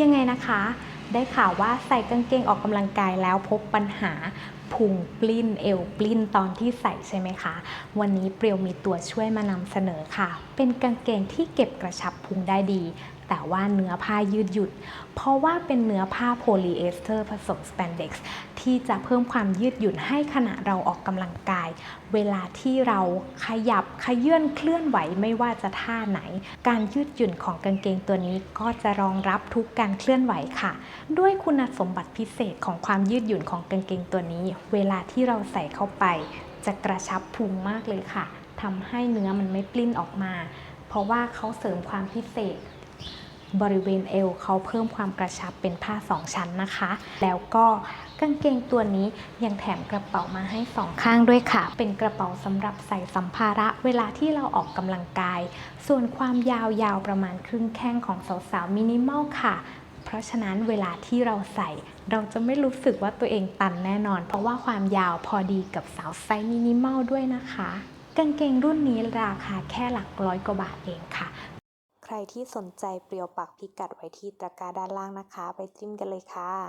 ยังไงนะคะ ได้ข่าวว่าใส่กางเกงออกกำลังกายแล้วพบปัญหาพุงปลิ้นเอวปลิ้นตอนที่ใส่ใช่ไหมคะ วันนี้เปรียวมีตัวช่วยมานำเสนอค่ะ เป็นกางเกงที่เก็บกระชับพุงได้ดี แต่ว่าเนื้อผ้ายืดหยุ่น เพราะว่าเป็นเนื้อผ้าโพลีเอสเตอร์ผสมสแปนเด็กซ์ที่จะเพิ่มความยืดหยุ่นให้ขณะเราออกกำลังกาย เวลาที่เราขยับขยื่นเคลื่อนไหวไม่ว่าจะท่าไหน การยืดหยุ่นของกางเกงตัวนี้ก็จะรองรับทุกการเคลื่อนไหวค่ะ ด้วยคุณสมบัติพิเศษของความยืดหยุ่นของกางเกงตัวนี้ เวลาที่เราใส่เข้าไป จะกระชับพุงมากเลยค่ะทำให้เนื้อมันไม่ปลิ้นออกมา เพราะว่าเขาเสริมความพิเศษ บริเวณเอวเขาเพิ่มความกระชับเป็นผ้าสองชั้นนะคะ แล้วก็กางเกงตัวนี้ยังแถมกระเป๋ามาให้สองข้างด้วยค่ะ เป็นกระเป๋าสำหรับใส่สัมภาระเวลาที่เราออกกำลังกาย ส่วนความยาวๆประมาณครึ่งแข้งของสาวๆมินิมอลค่ะ เพราะฉะนั้นเวลาที่เราใส่เราจะไม่รู้สึกว่าตัวเองตันแน่นอน เพราะว่าความยาวพอดีกับสาวไซส์มินิมอลด้วยนะคะ กางเกงรุ่นนี้ราคาแค่หลักร้อยกว่าบาทเองค่ะ ใครที่สนใจเปรียวปักพิกัดไว้ที่ตะกร้าด้านล่างนะคะ ไปจิ้มกันเลยค่ะ